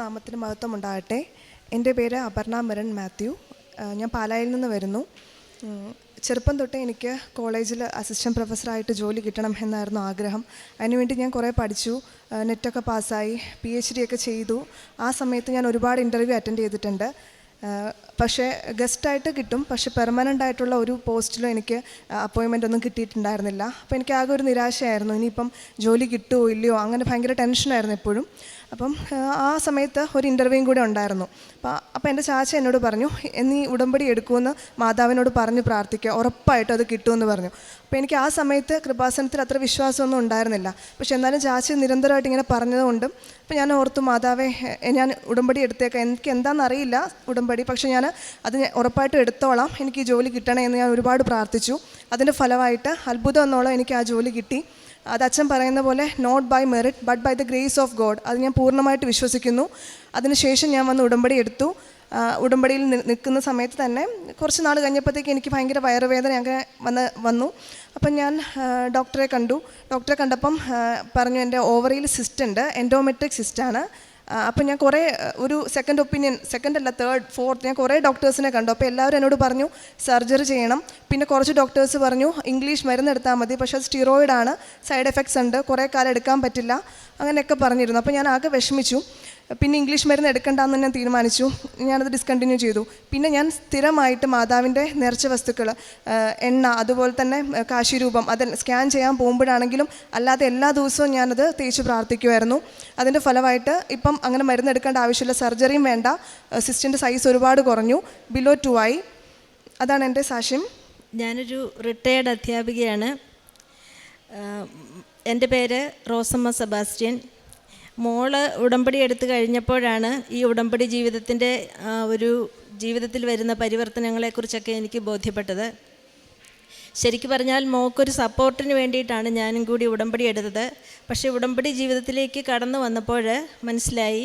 നാമത്തിന് മഹത്വം ഉണ്ടാകട്ടെ എന്റെ പേര് അപർണ മരൺ മാത്യു. ഞാൻ പാലായിൽ നിന്ന് വരുന്നു. ചെറുപ്പം തൊട്ടേ എനിക്ക് കോളേജിൽ അസിസ്റ്റന്റ് പ്രൊഫസറായിട്ട് ജോലി കിട്ടണം എന്നായിരുന്നു ആഗ്രഹം. അതിനുവേണ്ടി ഞാൻ കുറേ പഠിച്ചു. നെറ്റൊക്കെ പാസ്സായി. പി എച്ച് ഡി ഒക്കെ ചെയ്തു. ആ സമയത്ത് ഞാൻ ഒരുപാട് ഇന്റർവ്യൂ അറ്റൻഡ് ചെയ്തിട്ടുണ്ട്. പക്ഷേ ഗസ്റ്റായിട്ട് കിട്ടും. പക്ഷേ പെർമനന്റ് ആയിട്ടുള്ള ഒരു പോസ്റ്റിലും എനിക്ക് അപ്പോയിൻമെന്റ് ഒന്നും കിട്ടിയിട്ടുണ്ടായിരുന്നില്ല. അപ്പോൾ എനിക്ക് ആകെ ഒരു നിരാശയായിരുന്നു. ഇനിയിപ്പം ജോലി കിട്ടുമോ ഇല്ലയോ അങ്ങനെ ഭയങ്കര ടെൻഷനായിരുന്നു എപ്പോഴും അപ്പം ആ സമയത്ത് ഒരു ഇന്റർവ്യൂയും കൂടെ ഉണ്ടായിരുന്നു. അപ്പോൾ അപ്പോൾ എന്റെ ചാച്ച എന്നോട് പറഞ്ഞു നീ ഉടമ്പടി എടുക്കുമെന്ന് മാതാവിനോട് പറഞ്ഞ് പ്രാർത്ഥിക്കുക. ഉറപ്പായിട്ടും അത് കിട്ടുമെന്ന് പറഞ്ഞു. അപ്പോൾ എനിക്ക് ആ സമയത്ത് കൃപാസനത്തിൽ അത്ര വിശ്വാസമൊന്നും ഉണ്ടായിരുന്നില്ല. പക്ഷെ എന്നാലും ചാച്ച നിരന്തരമായിട്ട് ഇങ്ങനെ പറഞ്ഞതുകൊണ്ടും അപ്പോൾ ഞാൻ ഓർത്തു മാതാവേ ഞാൻ ഉടമ്പടി എടുത്തേക്കാം. എനിക്ക് എന്താണെന്നറിയില്ല ഉടമ്പടി. പക്ഷേ ഞാൻ അത് ഞാൻ ഉറപ്പായിട്ടും എടുത്തോളാം. എനിക്ക് ഈ ജോലി കിട്ടണേ എന്ന് ഞാൻ ഒരുപാട് പ്രാർത്ഥിച്ചു. അതിന്റെ ഫലമായിട്ട് അത്ഭുതം എന്നോളം എനിക്ക് ആ ജോലി കിട്ടി. അത് അച്ഛൻ പറയുന്ന പോലെ not by merit but by the grace of God അത് ഞാൻ പൂർണമായിട്ട് വിശ്വസിക്കുന്നു. അതിനുശേഷം ഞാൻ വന്ന് ഉടമ്പടി എടുത്തു. ഉടമ്പടിയിൽ നിൽക്കുന്ന സമയത്ത് തന്നെ കുറച്ച് നാൾ കഴിഞ്ഞപ്പോഴത്തേക്ക് എനിക്ക് ഭയങ്കര വയറുവേദന അങ്ങനെ വന്ന് വന്നു. അപ്പം ഞാൻ ഡോക്ടറെ കണ്ടു. ഡോക്ടറെ കണ്ടപ്പം പറഞ്ഞു എന്റെ ഓവറിയിൽ സിസ്റ്റ് ഉണ്ട്. എൻഡോമെട്രിക് സിസ്റ്റാണ്. അപ്പം ഞാൻ കുറേ ഒരു സെക്കൻഡ് ഒപ്പീനിയൻ സെക്കൻഡ് അല്ല തേർഡ് ഫോർത്ത് ഞാൻ കുറേ ഡോക്ടേഴ്സിനെ കണ്ടു. അപ്പോൾ എല്ലാവരും എന്നോട് പറഞ്ഞു സർജറി ചെയ്യണം. പിന്നെ കുറച്ച് ഡോക്ടേഴ്സ് പറഞ്ഞു ഇംഗ്ലീഷ് മരുന്ന് എടുത്താൽ മതി പക്ഷേ അത് സ്റ്റിറോയിഡാണ് സൈഡ് എഫക്ട്സ് ഉണ്ട്. കുറേ കാലം എടുക്കാൻ പറ്റില്ല. അങ്ങനെയൊക്കെ പറഞ്ഞിരുന്നു. അപ്പോൾ ഞാൻ ആകെ വിഷമിച്ചു. പിന്നെ ഇംഗ്ലീഷ് മരുന്ന് എടുക്കണ്ടെന്ന് ഞാൻ തീരുമാനിച്ചു. ഞാനത് ഡിസ്കണ്ടിന്യൂ ചെയ്തു. പിന്നെ ഞാൻ സ്ഥിരമായിട്ട് മാതാവിന്റെ നേർച്ച വസ്തുക്കൾ എണ്ണ അതുപോലെ തന്നെ കാശിരൂപം അത് സ്കാൻ ചെയ്യാൻ പോകുമ്പോഴാണെങ്കിലും അല്ലാതെ എല്ലാ ദിവസവും ഞാനത് തേച്ച് പ്രാർത്ഥിക്കുമായിരുന്നു അതിന്റെ ഫലമായിട്ട് ഇപ്പം അങ്ങനെ മരുന്ന് എടുക്കേണ്ട ആവശ്യമില്ല. സർജറിയും വേണ്ട. സിസ്റ്റിന്റെ സൈസ് ഒരുപാട് കുറഞ്ഞു. ബിലോ ടു ആയി. അതാണ് എന്റെ സാക്ഷ്യം. ഞാനൊരു റിട്ടയേർഡ് അധ്യാപികയാണ്. എന്റെ പേര് റോസമ്മ സെബാസ്റ്റ്യൻ. മോൾ ഉടമ്പടി എടുത്തു കഴിഞ്ഞപ്പോഴാണ് ഈ ഉടമ്പടി ജീവിതത്തിന്റെ ഒരു ജീവിതത്തിൽ വരുന്ന പരിവർത്തനങ്ങളെക്കുറിച്ചൊക്കെ എനിക്ക് ബോധ്യപ്പെട്ടത്. ശരിക്കും പറഞ്ഞാൽ മോക്കൊരു സപ്പോർട്ടിന് വേണ്ടിയിട്ടാണ് ഞാനും കൂടി ഉടമ്പടി എടുത്തത്. പക്ഷേ ഉടമ്പടി ജീവിതത്തിലേക്ക് കടന്നു വന്നപ്പോൾ മനസ്സിലായി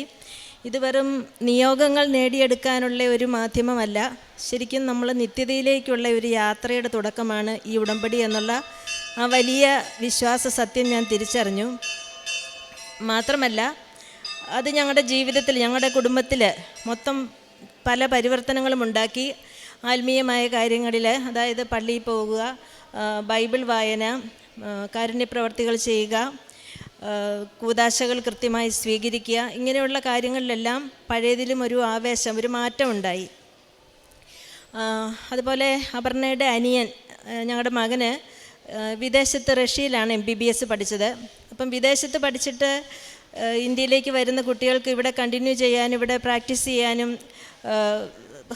ഇത് വെറും നിയോഗങ്ങൾ നേടിയെടുക്കാനുള്ള ഒരു മാധ്യമമല്ല. ശരിക്കും നമ്മൾ നിത്യതയിലേക്കുള്ള ഒരു യാത്രയുടെ തുടക്കമാണ് ഈ ഉടമ്പടി എന്നുള്ള ആ വലിയ വിശ്വാസ സത്യം ഞാൻ തിരിച്ചറിഞ്ഞു. മാത്രമല്ല അത് ഞങ്ങളുടെ ജീവിതത്തിൽ ഞങ്ങളുടെ കുടുംബത്തിൽ മൊത്തം പല പരിവർത്തനങ്ങളും ഉണ്ടാക്കി ആത്മീയമായ കാര്യങ്ങളിൽ അതായത് പള്ളിയിൽ പോകുക ബൈബിൾ വായന കാരുണ്യപ്രവർത്തികൾ ചെയ്യുക കൂതാശകൾ കൃത്യമായി സ്വീകരിക്കുക ഇങ്ങനെയുള്ള കാര്യങ്ങളിലെല്ലാം പഴയതിലും ഒരു ആവേശം ഒരു മാറ്റം ഉണ്ടായി. അതുപോലെ അപർണയുടെ അനിയൻ ഞങ്ങളുടെ മകന് വിദേശത്ത് റഷ്യയിലാണ് എം ബി ബി എസ് പഠിച്ചത്. അപ്പം വിദേശത്ത് പഠിച്ചിട്ട് ഇന്ത്യയിലേക്ക് വരുന്ന കുട്ടികൾക്ക് ഇവിടെ കണ്ടിന്യൂ ചെയ്യാനും ഇവിടെ പ്രാക്ടീസ് ചെയ്യാനും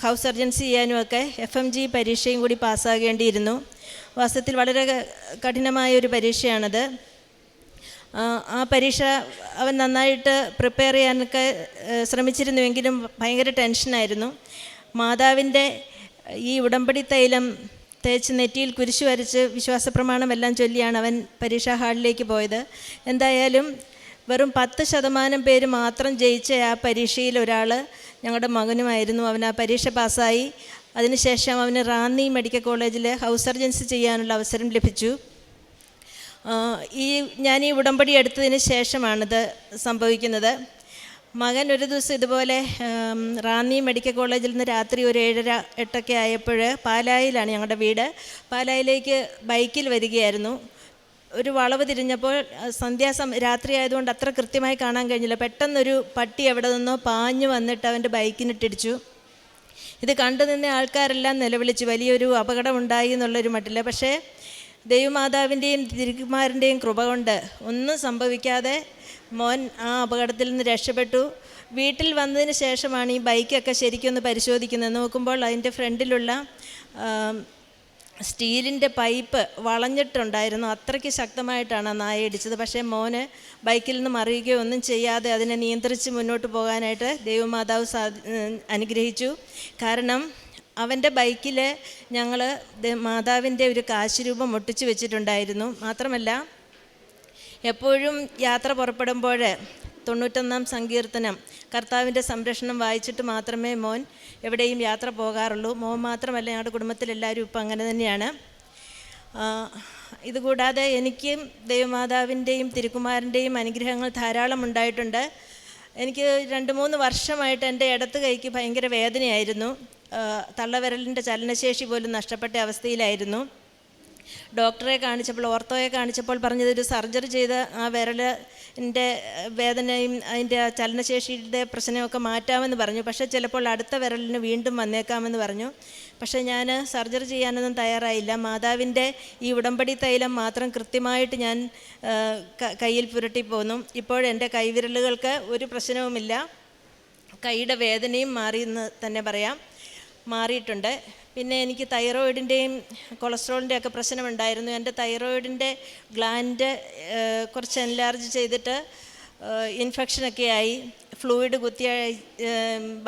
ഹൗസ് സർജൻസി ചെയ്യാനും ഒക്കെ എഫ് എം ജി പരീക്ഷയും കൂടി പാസ്സാകേണ്ടിയിരുന്നു. വാസ്തവത്തിൽ വളരെ കഠിനമായ ഒരു പരീക്ഷയാണത്. ആ, പരീക്ഷ അവൻ നന്നായിട്ട് പ്രിപ്പയർ ചെയ്യാനൊക്കെ ശ്രമിച്ചിരുന്നുവെങ്കിലും ഭയങ്കര ടെൻഷനായിരുന്നു മാതാവിന്റെ ഈ ഉടമ്പടി തൈലം തേച്ച് നെറ്റിയിൽ കുരിശു വരച്ച് വിശ്വാസപ്രമാണമെല്ലാം ചൊല്ലിയാണ് അവൻ പരീക്ഷാ ഹാളിലേക്ക് പോയത്. എന്തായാലും വെറും പത്ത് ശതമാനം പേര് മാത്രം ജയിച്ച ആ പരീക്ഷയിൽ ഒരാൾ ഞങ്ങളുടെ മകനുമായിരുന്നു. അവൻ ആ പരീക്ഷ പാസ്സായി. അതിനുശേഷം അവന് റാന്നി മെഡിക്കൽ കോളേജിൽ ഹൗസ് സർജൻസി ചെയ്യാനുള്ള അവസരം ലഭിച്ചു. ഈ ഞാൻ ഈ ഉടമ്പടി എടുത്തതിന് ശേഷമാണിത് സംഭവിക്കുന്നത്. മകൻ ഒരു ദിവസം ഇതുപോലെ റാന്നി മെഡിക്കൽ കോളേജിൽ നിന്ന് രാത്രി ഒരു ഏഴര എട്ടൊക്കെ ആയപ്പോൾ പാലായിലാണ് ഞങ്ങളുടെ വീട്. പാലായിലേക്ക് ബൈക്കിൽ വരികയായിരുന്നു. ഒരു വളവ് തിരിഞ്ഞപ്പോൾ സന്ധ്യാസം രാത്രി ആയതുകൊണ്ട് അത്ര കൃത്യമായി കാണാൻ കഴിഞ്ഞില്ല. പെട്ടെന്നൊരു പട്ടി എവിടെ നിന്നോ പാഞ്ഞു വന്നിട്ട് അവന്റെ ബൈക്കിനിട്ടിടിച്ചു ഇത് കണ്ടു നിന്ന ആൾക്കാരെല്ലാം നിലവിളിച്ച്. വലിയൊരു അപകടമുണ്ടായി എന്നുള്ളൊരു മട്ടില്ല പക്ഷേ ദൈവമാതാവിന്റെയും തിരുക്കുമാരന്റെയും കൃപ കൊണ്ട് ഒന്നും സംഭവിക്കാതെ മോൻ ആ അപകടത്തിൽ നിന്ന് രക്ഷപ്പെട്ടു. വീട്ടിൽ വന്നതിന് ശേഷമാണ് ഈ ബൈക്കൊക്കെ ശരിക്കും ഒന്ന് പരിശോധിക്കുന്നത്. നോക്കുമ്പോൾ അതിന്റെ ഫ്രണ്ടിലുള്ള സ്റ്റീലിന്റെ പൈപ്പ് വളഞ്ഞിട്ടുണ്ടായിരുന്നു. അത്രയ്ക്ക് ശക്തമായിട്ടാണ് ആ നായ ഇടിച്ചത്. പക്ഷേ മോന് ബൈക്കിൽ നിന്ന് മറിയുകയോ ഒന്നും ചെയ്യാതെ അതിനെ നിയന്ത്രിച്ച് മുന്നോട്ട് പോകാനായിട്ട് ദൈവമാതാവ് അനുഗ്രഹിച്ചു. കാരണം അവന്റെ ബൈക്കിൽ ഞങ്ങൾ മാതാവിന്റെ ഒരു കാശുരൂപം ഒട്ടിച്ചു വെച്ചിട്ടുണ്ടായിരുന്നു. മാത്രമല്ല എപ്പോഴും യാത്ര പുറപ്പെടുമ്പോൾ തൊണ്ണൂറ്റൊന്നാം സങ്കീർത്തനം കർത്താവിന്റെ സംരക്ഷണം വായിച്ചിട്ട് മാത്രമേ മോൻ എവിടെയും യാത്ര പോകാറുള്ളൂ. മോൻ മാത്രമല്ല ഞങ്ങളുടെ കുടുംബത്തിലെല്ലാവരും ഇപ്പം അങ്ങനെ തന്നെയാണ്. ഇതുകൂടാതെ എനിക്കും ദൈവമാതാവിന്റെയും തിരുക്കുമാരന്റെയും അനുഗ്രഹങ്ങൾ ധാരാളം ഉണ്ടായിട്ടുണ്ട്. എനിക്ക് രണ്ട് മൂന്ന് വർഷമായിട്ട് എന്റെ ഇടത്ത് കൈക്ക് ഭയങ്കര വേദനയായിരുന്നു. തള്ളവിരലിന്റെ ചലനശേഷി പോലും നഷ്ടപ്പെട്ട അവസ്ഥയിലായിരുന്നു. ഡോക്ടറെ കാണിച്ചപ്പോൾ ഓർത്തോയെ കാണിച്ചപ്പോൾ പറഞ്ഞത് ഒരു സർജറി ചെയ്ത് ആ വിരലിന്റെ വേദനയും അതിന്റെ ചലനശേഷിയുടെ പ്രശ്നമൊക്കെ മാറ്റാമെന്ന് പറഞ്ഞു. പക്ഷേ ചിലപ്പോൾ അടുത്ത വിരലിന് വീണ്ടും വന്നേക്കാമെന്ന് പറഞ്ഞു. പക്ഷേ ഞാൻ സർജറി ചെയ്യാനൊന്നും തയ്യാറായില്ല. മാതാവിന്റെ ഈ ഉടമ്പടി തൈലം മാത്രം കൃത്യമായിട്ട് ഞാൻ കയ്യിൽ പുരട്ടി പോന്നു. ഇപ്പോഴെന്റെ കൈവിരലുകൾക്ക് ഒരു പ്രശ്നവുമില്ല. കൈയുടെ വേദനയും മാറിയെന്ന് തന്നെ പറയാം. മാറിയിട്ടുണ്ട്. പിന്നെ എനിക്ക് തൈറോയിഡിന്റെയും കൊളസ്ട്രോളിന്റെ ഒക്കെ പ്രശ്നമുണ്ടായിരുന്നു. എന്റെ തൈറോയിഡിന്റെ ഗ്ലാൻഡ് കുറച്ച് എൻലാർജ് ചെയ്തിട്ട് ഇൻഫെക്ഷനൊക്കെ ആയി. ഫ്ലൂയിഡ് കുത്തി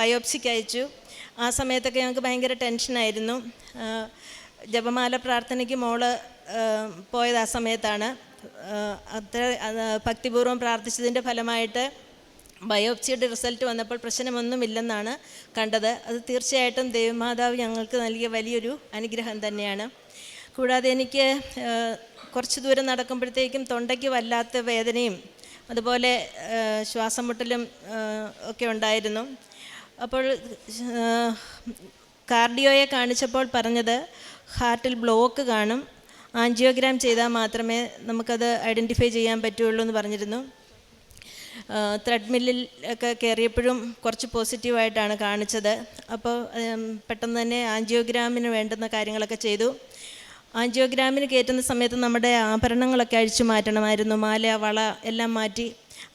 ബയോപ്സിക്ക് അയച്ചു. ആ സമയത്തൊക്കെ ഞങ്ങൾക്ക് ഭയങ്കര ടെൻഷനായിരുന്നു ജപമാല പ്രാർത്ഥനയ്ക്ക് മോൾ പോയത് ആ സമയത്താണ്. അത്ര ഭക്തിപൂർവം പ്രാർത്ഥിച്ചതിന്റെ ഫലമായിട്ട് ബയോപ്സിയുടെ റിസൾട്ട് വന്നപ്പോൾ പ്രശ്നമൊന്നുമില്ലെന്നാണ് കണ്ടത്. അത് തീർച്ചയായിട്ടും ദേവമാതാവ് ഞങ്ങൾക്ക് നൽകിയ വലിയൊരു അനുഗ്രഹം തന്നെയാണ്. കൂടാതെ എനിക്ക് കുറച്ച് ദൂരം നടക്കുമ്പോഴത്തേക്കും തൊണ്ടയ്ക്ക് വല്ലാത്ത വേദനയും അതുപോലെ ശ്വാസം മുട്ടലും ഒക്കെ ഉണ്ടായിരുന്നു. അപ്പോൾ കാർഡിയോയെ കാണിച്ചപ്പോൾ പറഞ്ഞത് ഹാർട്ടിൽ ബ്ലോക്ക് കാണും. ആൻജിയോഗ്രാം ചെയ്താൽ മാത്രമേ നമുക്കത് ഐഡന്റിഫൈ ചെയ്യാൻ പറ്റുള്ളൂ എന്ന് പറഞ്ഞിരുന്നു. ത്രെഡ്മില്ലിൽ ഒക്കെ കയറിയപ്പോഴും കുറച്ച് പോസിറ്റീവായിട്ടാണ് കാണിച്ചത്. അപ്പോൾ പെട്ടെന്ന് തന്നെ ആൻജിയോഗ്രാമിന് വേണ്ടുന്ന കാര്യങ്ങളൊക്കെ ചെയ്തു. ആൻജിയോഗ്രാമിന് കയറ്റുന്ന സമയത്ത് നമ്മുടെ ആഭരണങ്ങളൊക്കെ അഴിച്ചു മാറ്റണമായിരുന്നു. മാല വള എല്ലാം മാറ്റി.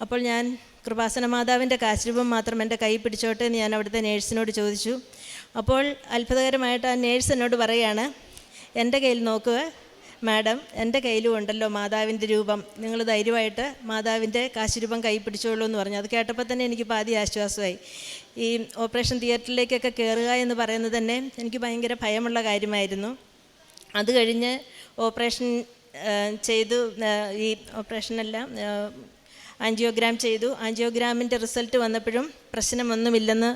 അപ്പോൾ ഞാൻ കൃപാസന മാതാവിന്റെ കാശ്രൂപം മാത്രം എന്റെ കൈ പിടിച്ചോട്ടെ എന്ന് ഞാൻ അവിടുത്തെ നേഴ്സിനോട് ചോദിച്ചു. അപ്പോൾ അത്ഭുതകരമായിട്ട് ആ നേഴ്സ് എന്നോട് പറയുകയാണ് എന്റെ കയ്യിൽ നോക്കുക മാഡം എന്റെ കയ്യിലും ഉണ്ടല്ലോ മാതാവിന്റെ രൂപം. നിങ്ങൾ ധൈര്യമായിട്ട് മാതാവിന്റെ കാശുരൂപം കൈ പിടിച്ചോളൂ എന്ന് പറഞ്ഞു. അത് കേട്ടപ്പോൾ തന്നെ എനിക്ക് പാതി ആശ്വാസമായി. ഈ ഓപ്പറേഷൻ തിയേറ്ററിലേക്കൊക്കെ കയറുക എന്ന് പറയുന്നത് തന്നെ എനിക്ക് ഭയങ്കര ഭയമുള്ള കാര്യമായിരുന്നു. അത് കഴിഞ്ഞ് ഓപ്പറേഷൻ ചെയ്തു. ഈ ഓപ്പറേഷനെല്ലാം ആൻജിയോഗ്രാം ചെയ്തു. ആൻജിയോഗ്രാമിന്റെ റിസൾട്ട് വന്നപ്പോഴും പ്രശ്നമൊന്നുമില്ലെന്ന്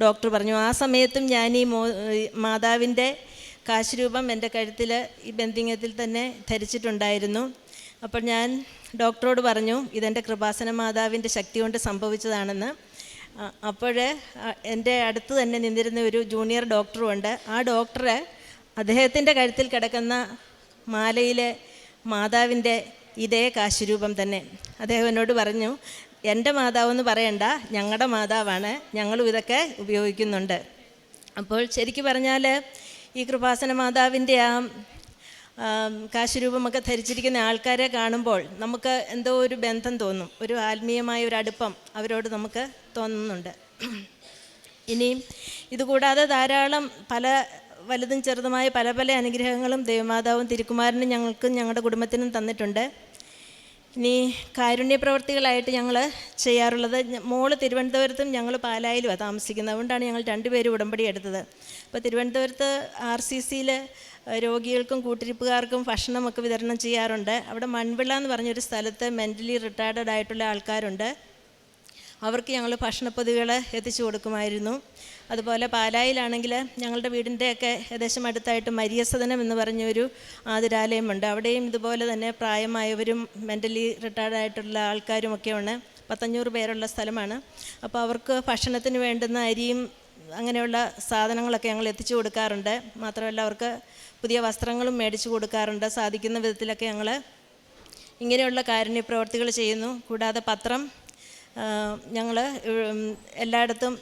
ഡോക്ടർ പറഞ്ഞു. ആ സമയത്തും ഞാൻ ഈ മോ ഈ കാശുരൂപം എന്റെ കഴുത്തിൽ ഈ ബന്ധിങ്ങത്തിൽ തന്നെ ധരിച്ചിട്ടുണ്ടായിരുന്നു. അപ്പോൾ ഞാൻ ഡോക്ടറോട് പറഞ്ഞു ഇതെന്റെ കൃപാസന മാതാവിന്റെ ശക്തി കൊണ്ട് സംഭവിച്ചതാണെന്ന്. അപ്പോൾ എന്റെ അടുത്ത് തന്നെ നിന്നിരുന്ന ഒരു ജൂനിയർ ഡോക്ടറുമുണ്ട് ആ ഡോക്ടറെ അദ്ദേഹത്തിന്റെ കഴുത്തിൽ കിടക്കുന്ന മാലയിലെ മാതാവിന്റെ ഇതേ കാശുരൂപം തന്നെ. അദ്ദേഹം എന്നോട് പറഞ്ഞു എന്റെ മാതാവെന്ന് പറയണ്ട ഞങ്ങളുടെ മാതാവാണ് ഞങ്ങളും ഇതൊക്കെ ഉപയോഗിക്കുന്നുണ്ട്. അപ്പോൾ ശരിക്കും പറഞ്ഞാൽ ഈ കൃപാസന മാതാവിന്റെ ആ കാശുരൂപമൊക്കെ ധരിച്ചിരിക്കുന്ന ആൾക്കാരെ കാണുമ്പോൾ നമുക്ക് എന്തോ ഒരു ബന്ധം തോന്നും. ഒരു ആത്മീയമായ ഒരു അടുപ്പം അവരോട് നമുക്ക് തോന്നുന്നുണ്ട്. ഇനിയും ഇതുകൂടാതെ ധാരാളം പല വലുതും ചെറുതുമായ പല പല അനുഗ്രഹങ്ങളും ദേവമാതാവും തിരുക്കുമാരനും ഞങ്ങൾക്കും ഞങ്ങളുടെ കുടുംബത്തിനും തന്നിട്ടുണ്ട്. ഇനി കാരുണ്യ പ്രവർത്തികളായിട്ട് ഞങ്ങൾ ചെയ്യാറുള്ളത് മോൾ തിരുവനന്തപുരത്തും ഞങ്ങൾ പാലായിലുമാണ് താമസിക്കുന്നത്. അതുകൊണ്ടാണ് ഞങ്ങൾ രണ്ടുപേരും ഉടമ്പടി എടുത്തത്. അപ്പോൾ തിരുവനന്തപുരത്ത് ആർ സി സിയിൽ രോഗികൾക്കും കൂട്ടിരിപ്പുകാർക്കും ഭക്ഷണമൊക്കെ വിതരണം ചെയ്യാറുണ്ട്. അവിടെ മൺവിള എന്ന് പറഞ്ഞൊരു സ്ഥലത്ത് മെന്റലി റിട്ടയർഡ് ആയിട്ടുള്ള ആൾക്കാരുണ്ട്. അവർക്ക് ഞങ്ങൾ ഭക്ഷണപ്പൊതികൾ എത്തിച്ചു കൊടുക്കുമായിരുന്നു. അതുപോലെ പാലായിലാണെങ്കിൽ ഞങ്ങളുടെ വീടിന്റെയൊക്കെ ഏകദേശം അടുത്തായിട്ട് മരിയസദനം എന്ന് പറഞ്ഞൊരു ആതുരാലയമുണ്ട്. അവിടെയും ഇതുപോലെ തന്നെ പ്രായമായവരും മെന്റലി റിട്ടയർഡ് ആയിട്ടുള്ള ആൾക്കാരുമൊക്കെയാണ് പത്തഞ്ഞൂറ് പേരുള്ള സ്ഥലമാണ്. അപ്പോൾ അവർക്ക് ഭക്ഷണത്തിന് വേണ്ടുന്ന അരിയും അങ്ങനെയുള്ള സാധനങ്ങളൊക്കെ ഞങ്ങൾ എത്തിച്ചു കൊടുക്കാറുണ്ട്. മാത്രമല്ല അവർക്ക് പുതിയ വസ്ത്രങ്ങളും മേടിച്ചു കൊടുക്കാറുണ്ട്. സാധിക്കുന്ന വിധത്തിലൊക്കെ ഞങ്ങൾ ഇങ്ങനെയുള്ള കാരുണ്യ പ്രവർത്തികൾ ചെയ്യുന്നു. കൂടാതെ പത്രം ഞങ്ങൾ എല്ലായിടത്തും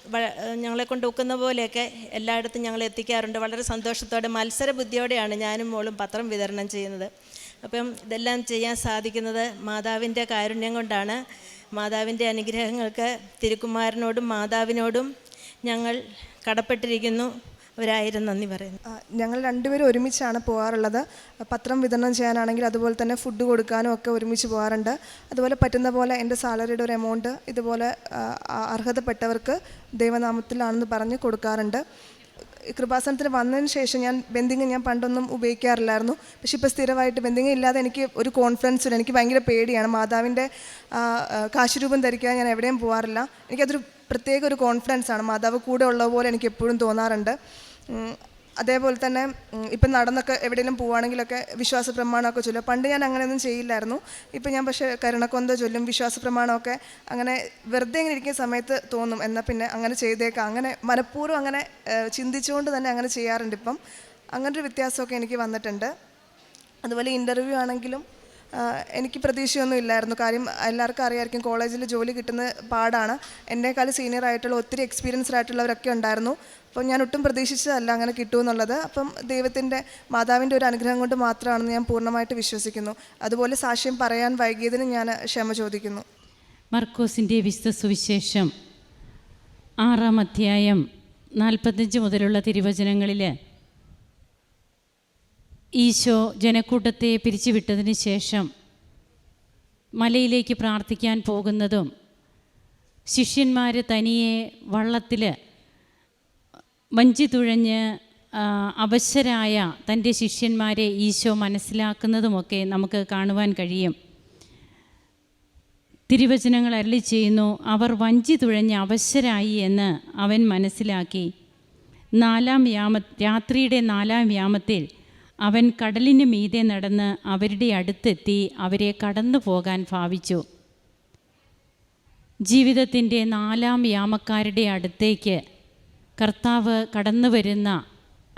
ഞങ്ങളെ കൊണ്ട് ഒക്കുന്ന പോലെയൊക്കെ എല്ലായിടത്തും ഞങ്ങൾ എത്തിക്കാറുണ്ട്. വളരെ സന്തോഷത്തോടെ മത്സര ബുദ്ധിയോടെയാണ് ഞാനും മോളും പത്രം വിതരണം ചെയ്യുന്നത്. അപ്പം ഇതെല്ലാം ചെയ്യാൻ സാധിക്കുന്നത് മാതാവിന്റെ കാരുണ്യം കൊണ്ടാണ്. മാതാവിന്റെ അനുഗ്രഹങ്ങൾക്ക് തിരുക്കുമാരനോടും മാതാവിനോടും ഞങ്ങൾ കടപ്പെട്ടിരിക്കുന്നു. ഒരായിരം നന്ദി പറയുന്നു ഞങ്ങൾ രണ്ടുപേരും ഒരുമിച്ചാണ് പോകാറുള്ളത് പത്രം വിതരണം ചെയ്യാനാണെങ്കിൽ അതുപോലെ തന്നെ ഫുഡ് കൊടുക്കാനും ഒക്കെ ഒരുമിച്ച് പോകാറുണ്ട് അതുപോലെ പറ്റുന്ന പോലെ എന്റെ സാലറിയുടെ ഒരു എമൗണ്ട് ഇതുപോലെ അർഹതപ്പെട്ടവർക്ക് ദൈവനാമത്തിലാണെന്ന് പറഞ്ഞ് കൊടുക്കാറുണ്ട്. കൃപാസനത്തിന് വന്നതിന് ശേഷം ഞാൻ ബെന്തിങ് ഞാൻ പണ്ടൊന്നും ഉപയോഗിക്കാറില്ലായിരുന്നു. പക്ഷേ ഇപ്പോൾ സ്ഥിരമായിട്ട് ബെന്തിങ് ഇല്ലാതെ എനിക്ക് ഒരു കോൺഫിഡൻസ് ഇല്ല. എനിക്ക് ഭയങ്കര പേടിയാണ്. മാതാവിന്റെ കാശുരൂപം ധരിക്കാൻ ഞാൻ എവിടെയും പോകാറില്ല എനിക്കതൊരു പ്രത്യേക ഒരു കോൺഫിഡൻസ് ആണ്. മാതാവ് കൂടെ ഉള്ള പോലെ എനിക്ക് എപ്പോഴും തോന്നാറുണ്ട്. അതേപോലെ തന്നെ ഇപ്പം നടന്നൊക്കെ എവിടെയെങ്കിലും പോവുകയാണെങ്കിലൊക്കെ വിശ്വാസ പ്രമാണമൊക്കെ ചൊല്ലും പണ്ട് ഞാൻ അങ്ങനെയൊന്നും ചെയ്യില്ലായിരുന്നു. ഇപ്പം ഞാൻ പക്ഷേ കരുണക്കൊന്ത ചൊല്ലും വിശ്വാസ പ്രമാണമൊക്കെ അങ്ങനെ വെറുതെ ഇങ്ങനെ ഇരിക്കുന്ന സമയത്ത് തോന്നും. എന്നാൽ പിന്നെ അങ്ങനെ ചെയ്തേക്കാം. അങ്ങനെ മനഃപൂർവം അങ്ങനെ ചിന്തിച്ചുകൊണ്ട് തന്നെ അങ്ങനെ ചെയ്യാറുണ്ട് ഇപ്പം. അങ്ങനൊരു വ്യത്യാസമൊക്കെ എനിക്ക് വന്നിട്ടുണ്ട്. അതുപോലെ ഇന്റർവ്യൂ ആണെങ്കിലും എനിക്ക് പ്രതീക്ഷയൊന്നും ഇല്ലായിരുന്നു. കാര്യം എല്ലാവർക്കും അറിയാമായിരിക്കും കോളേജിൽ ജോലി കിട്ടുന്ന പാടാണ്. എന്നെക്കാൾ സീനിയർ ആയിട്ടുള്ള ഒത്തിരി എക്സ്പീരിയൻസ്ഡ് ആയിട്ടുള്ളവരൊക്കെ ഉണ്ടായിരുന്നു. അപ്പം ഞാൻ ഒട്ടും പ്രതീക്ഷിച്ചതല്ല അങ്ങനെ കിട്ടുമെന്നുള്ളത് അപ്പം ദൈവത്തിന്റെ മാതാവിന്റെ ഒരു അനുഗ്രഹം കൊണ്ട് മാത്രമാണെന്ന് ഞാൻ പൂർണമായിട്ട് വിശ്വസിക്കുന്നു. അതുപോലെ സാക്ഷ്യം പറയാൻ വൈകിയതിന് ഞാൻ ക്ഷമ ചോദിക്കുന്നു. മർക്കോസിന്റെ വിശുദ്ധ സുവിശേഷം ആറാം അധ്യായം നാൽപ്പത്തഞ്ച് മുതലുള്ള തിരുവചനങ്ങളിൽ ഈശോ ജനക്കൂട്ടത്തെ പിരിച്ചുവിട്ടതിന് ശേഷം മലയിലേക്ക് പ്രാർത്ഥിക്കാൻ പോകുന്നതും ശിഷ്യന്മാർ തനിയെ വള്ളത്തിൽ വഞ്ചി തുഴഞ്ഞ് അവശരായ തന്റെ ശിഷ്യന്മാരെ ഈശോ മനസ്സിലാക്കുന്നതുമൊക്കെ നമുക്ക് കാണുവാൻ കഴിയും. തിരുവചനങ്ങൾ അരളി ചെയ്യുന്നു അവർ വഞ്ചി തുഴഞ്ഞ് അവശരായി എന്ന് അവൻ മനസ്സിലാക്കി. നാലാം യാമ രാത്രിയുടെ നാലാം യാമത്തിൽ അവൻ കടലിന് മീതെ നടന്ന് അവരുടെ അടുത്തെത്തി അവരെ കടന്നു പോകാൻ ഭാവിച്ചു. ജീവിതത്തിന്റെ നാലാം യാമക്കാരുടെ അടുത്തേക്ക് കർത്താവ് കടന്നു വരുന്ന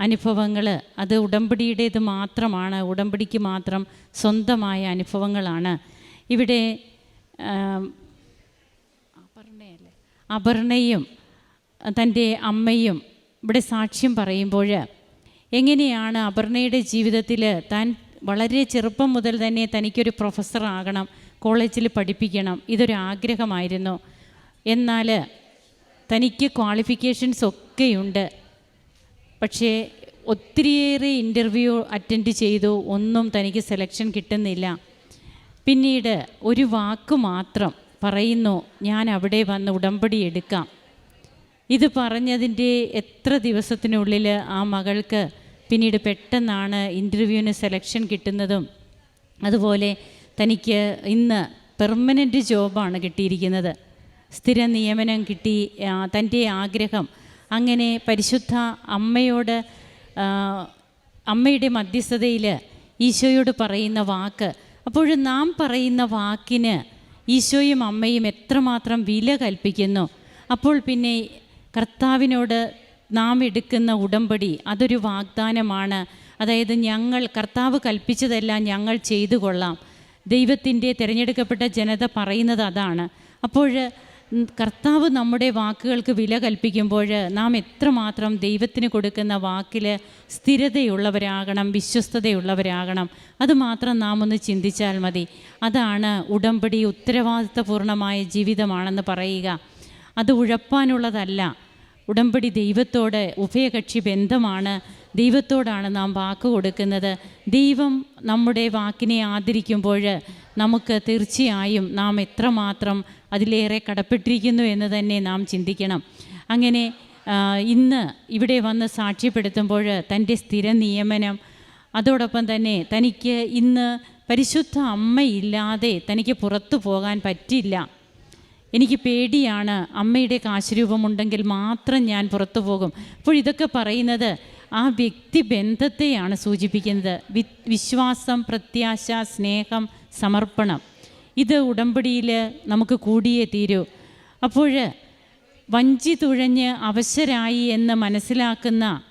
അനുഭവങ്ങൾ അത് ഉടമ്പടിയുടേത് മാത്രമാണ് ഉടമ്പടിക്ക് മാത്രം സ്വന്തമായ അനുഭവങ്ങളാണ്. ഇവിടെ അപർണയല്ലേ? അപർണയും തന്റെ അമ്മയും ഇവിടെ സാക്ഷ്യം പറയുമ്പോൾ എങ്ങനെയാണ് അപർണയുടെ ജീവിതത്തിൽ താൻ വളരെ ചെറുപ്പം മുതൽ തന്നെ തനിക്കൊരു പ്രൊഫസർ ആകണം കോളേജിൽ പഠിപ്പിക്കണം ഇതൊരു ആഗ്രഹമായിരുന്നു. എന്നാൽ തനിക്ക് ക്വാളിഫിക്കേഷൻസ് ഒക്കെയുണ്ട്. പക്ഷേ ഒത്തിരിയേറെ ഇന്റർവ്യൂ അറ്റൻഡ് ചെയ്തു ഒന്നും തനിക്ക് സെലക്ഷൻ കിട്ടുന്നില്ല. പിന്നീട് ഒരു വാക്ക് മാത്രം പറയുന്നു ഞാൻ അവിടെ വന്ന് ഉടമ്പടി എടുക്കാം. ഇത് പറഞ്ഞതിന്റെ എത്ര ദിവസത്തിനുള്ളിൽ ആ മകൾക്ക് പിന്നീട് പെട്ടെന്നാണ് ഇന്റർവ്യൂവിന് സെലക്ഷൻ കിട്ടുന്നതും അതുപോലെ തനിക്ക് ഇന്ന് പെർമനന്റ് ജോബാണ് കിട്ടിയിരിക്കുന്നത്. സ്ഥിര നിയമനം കിട്ടി തന്റെ ആഗ്രഹം. അങ്ങനെ പരിശുദ്ധ അമ്മയോട് അമ്മയുടെ മധ്യസ്ഥതയിൽ ഈശോയോട് പറയുന്ന വാക്ക്. അപ്പോഴും നാം പറയുന്ന വാക്കിന് ഈശോയും അമ്മയും എത്രമാത്രം വില കൽപ്പിക്കുന്നു. അപ്പോൾ പിന്നെ കർത്താവിനോട് നാം എടുക്കുന്ന ഉടമ്പടി അതൊരു വാഗ്ദാനമാണ്. അതായത് ഞങ്ങൾ കർത്താവ് കൽപ്പിച്ചതെല്ലാം ഞങ്ങൾ ചെയ്തു കൊള്ളാം ദൈവത്തിന്റെ തിരഞ്ഞെടുക്കപ്പെട്ട ജനത പറയുന്നത് അതാണ്. അപ്പോൾ കർത്താവ് നമ്മുടെ വാക്കുകൾക്ക് വില കൽപ്പിക്കുമ്പോൾ നാം എത്രമാത്രം ദൈവത്തിന് കൊടുക്കുന്ന വാക്കിൽ സ്ഥിരതയുള്ളവരാകണം വിശ്വസ്തതയുള്ളവരാകണം. അതുമാത്രം നാം ഒന്ന് ചിന്തിച്ചാൽ മതി. അതാണ് ഉടമ്പടി ഉത്തരവാദിത്തപൂർണമായ ജീവിതമാണെന്ന് പറയുക. അത് ഉഴപ്പാനുള്ളതല്ല. ഉടമ്പടി ദൈവത്തോട് ഉഭയകക്ഷി ബന്ധമാണ്. ദൈവത്തോടാണ് നാം വാക്ക് കൊടുക്കുന്നത്. ദൈവം നമ്മുടെ വാക്കിനെ ആദരിക്കുമ്പോൾ നമുക്ക് തീർച്ചയായും നാം എത്രമാത്രം അതിലേറെ കടപ്പെട്ടിരിക്കുന്നു എന്ന് തന്നെ നാം ചിന്തിക്കണം. അങ്ങനെ ഇന്ന് ഇവിടെ വന്ന് സാക്ഷ്യപ്പെടുത്തുമ്പോൾ തന്റെ സ്ഥിര നിയമനം അതോടൊപ്പം തന്നെ തനിക്ക് ഇന്ന് പരിശുദ്ധ അമ്മയില്ലാതെ തനിക്ക് പുറത്തു പോകാൻ പറ്റില്ല. എനിക്ക് പേടിയാണ്. അമ്മയുടെ കാശുരൂപമുണ്ടെങ്കിൽ മാത്രം ഞാൻ പുറത്തു പോകും. അപ്പോൾ ഇതൊക്കെ പറയുന്നത് ആ വ്യക്തി ബന്ധത്തെയാണ് സൂചിപ്പിക്കുന്നത്. വി വിശ്വാസം പ്രത്യാശ സ്നേഹം സമർപ്പണം. ഇത് ഉടമ്പടിയിൽ നമുക്ക് കൂടിയേ തീരൂ. അപ്പോൾ വഞ്ചി തുഴഞ്ഞ് അവശരായി എന്ന് മനസ്സിലാക്കുന്ന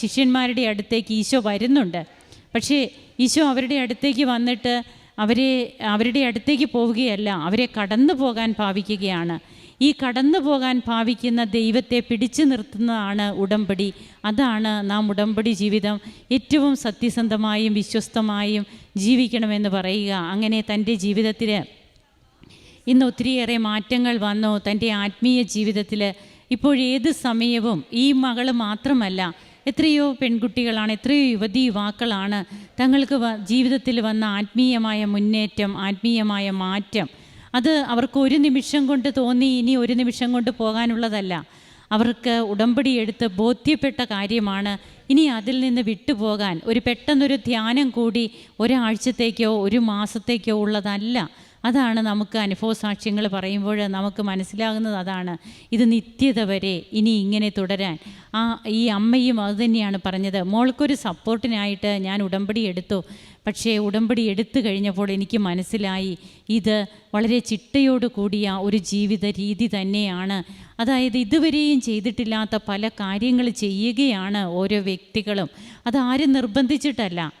ശിഷ്യന്മാരുടെ അടുത്തേക്ക് ഈശോ വരുന്നുണ്ട്. പക്ഷേ ഈശോ അവരുടെ അടുത്തേക്ക് വന്നിട്ട് അവരെ അവരുടെ അടുത്തേക്ക് പോവുകയല്ല അവരെ കടന്നു പോകാൻ ഭാവിക്കുകയാണ്. ഈ കടന്നു പോകാൻ ഭാവിക്കുന്ന ദൈവത്തെ പിടിച്ചു നിർത്തുന്നതാണ് ഉടമ്പടി. അതാണ് നാം ഉടമ്പടി ജീവിതം ഏറ്റവും സത്യസന്ധമായും വിശ്വസ്തമായും ജീവിക്കണമെന്ന് പറയുക. അങ്ങനെ തന്റെ ജീവിതത്തിൽ ഇന്ന് ഒത്തിരിയേറെ മാറ്റങ്ങൾ വന്നു. തന്റെ ആത്മീയ ജീവിതത്തിൽ ഇപ്പോഴേത് സമയവും ഈ മകൾ മാത്രമല്ല എത്രയോ പെൺകുട്ടികളാണ് എത്രയോ യുവതി യുവാക്കളാണ് തങ്ങൾക്ക് ജീവിതത്തിൽ വന്ന ആത്മീയമായ മുന്നേറ്റം ആത്മീയമായ മാറ്റം. അത് അവർക്ക് ഒരു നിമിഷം കൊണ്ട് തോന്നി ഇനി ഒരു നിമിഷം കൊണ്ട് പോകാനുള്ളതല്ല. അവർക്ക് ഉടമ്പടി എടുത്ത് ബോധ്യപ്പെട്ട കാര്യമാണ് ഇനി അതിൽ നിന്ന് വിട്ടുപോകാൻ. ഒരു പെട്ടെന്നൊരു ധ്യാനം കൂടി ഒരാഴ്ചത്തേക്കോ ഒരു മാസത്തേക്കോ ഉള്ളതല്ല. അതാണ് നമുക്ക് അനുഭവ സാക്ഷ്യങ്ങൾ പറയുമ്പോൾ നമുക്ക് മനസ്സിലാകുന്നത് അതാണ്. ഇത് നിത്യത വരെ ഇനി ഇങ്ങനെ തുടരാൻ. ആ ഈ അമ്മയും അതുതന്നെയാണ് പറഞ്ഞത്. മോൾക്കൊരു സപ്പോർട്ടിനായിട്ട് ഞാൻ ഉടമ്പടി എടുത്തു. പക്ഷേ ഉടമ്പടി എടുത്തു കഴിഞ്ഞപ്പോൾ എനിക്ക് മനസ്സിലായി ഇത് വളരെ ചിട്ടയോട് കൂടിയ ഒരു ജീവിത രീതി തന്നെയാണ്. അതായത് ഇതുവരെയും ചെയ്തിട്ടില്ലാത്ത പല കാര്യങ്ങൾ ചെയ്യുകയാണ് ഓരോ വ്യക്തികളും. അതാരും നിർബന്ധിച്ചിട്ടല്ല.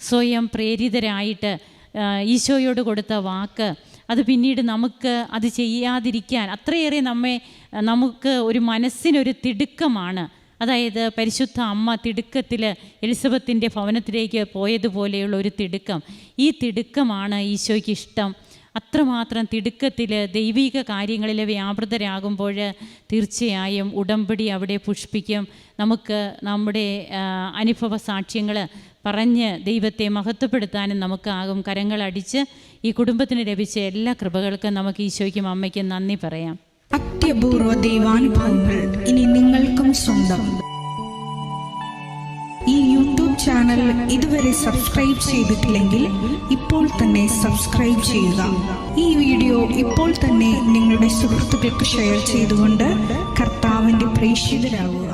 സ്വയം പ്രേരിതരായിട്ട് ഈശോയോട് കൊടുത്ത വാക്ക് അത് പിന്നീട് നമുക്ക് അത് ചെയ്യാതിരിക്കാൻ അത്രയേറെ നമ്മെ നമുക്ക് ഒരു മനസ്സിനൊരു തിടുക്കമാണ്. അതായത് പരിശുദ്ധ അമ്മ തിടുക്കത്തിൽ എലിസബത്തിന്റെ ഭവനത്തിലേക്ക് പോയതുപോലെയുള്ള ഒരു തിടുക്കം. ഈ തിടുക്കമാണ് ഈശോയ്ക്ക് ഇഷ്ടം അത്രമാത്രം തിടുക്കത്തിൽ ദൈവിക കാര്യങ്ങളിൽ വ്യാപൃതരാകുമ്പോൾ തീർച്ചയായും ഉടമ്പടി അവിടെ പുഷ്പിക്കും. നമുക്ക് നമ്മുടെ അനുഭവ സാക്ഷ്യങ്ങൾ പറഞ്ഞ് ദൈവത്തെ മഹത്വപ്പെടുത്താനും നമുക്കാകും കരങ്ങളടിച്ച് ഈ കുടുംബത്തിന് ലഭിച്ച എല്ലാ കൃപകൾക്കും നമുക്ക് ഈശോയ്ക്കും അമ്മയ്ക്കും നന്ദി പറയാം. അത്യപൂർവ ദൈവാനുഭവങ്ങൾ ഇനി നിങ്ങൾക്കും സ്വന്തം. ഈ യൂട്യൂബ് ചാനൽ ഇതുവരെ സബ്സ്ക്രൈബ് ചെയ്തിട്ടില്ലെങ്കിൽ ഇപ്പോൾ തന്നെ സബ്സ്ക്രൈബ് ചെയ്യുക. ഈ വീഡിയോ ഇപ്പോൾ തന്നെ നിങ്ങളുടെ സുഹൃത്തുക്കൾക്ക് ഷെയർ ചെയ്തുകൊണ്ട് കർത്താവിന്റെ പ്രേക്ഷിതരാകുക